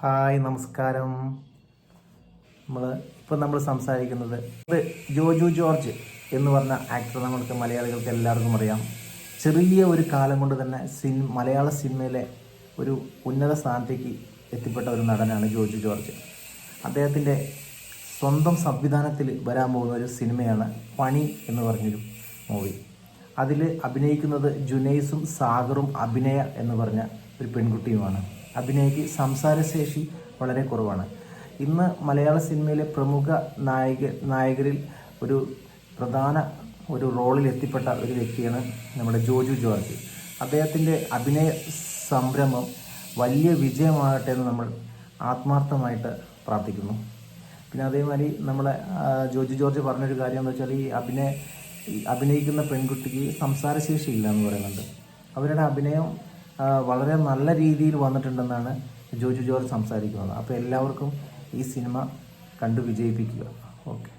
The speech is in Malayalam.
ഹായ് നമസ്കാരം. നമ്മൾ ഇപ്പം നമ്മൾ സംസാരിക്കുന്നത് ഇത് ജോജു ജോർജ് എന്ന് പറഞ്ഞ ആക്ടർ നമ്മൾക്ക് മലയാളികൾക്ക് എല്ലാവർക്കും അറിയാം. ചെറിയ ഒരു കാലം കൊണ്ട് തന്നെ സിൻ മലയാള സിനിമയിലെ ഒരു ഉന്നത സ്ഥാനത്തേക്ക് എത്തിപ്പെട്ട ഒരു നടനാണ് ജോജു ജോർജ്. അദ്ദേഹത്തിന്റെ സ്വന്തം സംവിധാനത്തിൽ വരാൻ പോകുന്ന ഒരു സിനിമയാണ് പണി എന്ന് പറഞ്ഞൊരു മൂവി അതിൽ അഭിനയിക്കുന്നത് ജുനൈസും സാഗറും അഭിനയ എന്ന് പറഞ്ഞ ഒരു പെൺകുട്ടിയുമാണ്. അഭിനയക്ക് സംസാരശേഷി വളരെ കുറവാണ്. ഇന്ന് മലയാള സിനിമയിലെ പ്രമുഖ നായക നായകരിൽ ഒരു പ്രധാന ഒരു റോളിൽ എത്തിപ്പെട്ട ഒരു വ്യക്തിയാണ് നമ്മുടെ ജോജു ജോർജ്. അദ്ദേഹത്തിന്റെ അഭിനയ സംരംഭം വലിയ വിജയമാകട്ടെ എന്ന് നമ്മൾ ആത്മാർത്ഥമായിട്ട് പ്രാർത്ഥിക്കുന്നു. പിന്നെ അതേമാതിരി നമ്മളെ ജോജു ജോർജ് പറഞ്ഞൊരു കാര്യം എന്ന് വെച്ചാൽ ഈ അഭിനയ അഭിനയിക്കുന്ന പെൺകുട്ടിക്ക് സംസാരശേഷി ഇല്ല എന്ന് പറയുന്നുണ്ട്. അവരുടെ അഭിനയം വളരെ നല്ല രീതിയിൽ വന്നിട്ടുണ്ടെന്നാണ് ജോജു ജോർജ് സംസാരിക്കുന്നത്. അപ്പോൾ എല്ലാവർക്കും ഈ സിനിമ കണ്ടു വിജയിപ്പിക്കുക. ഓക്കെ.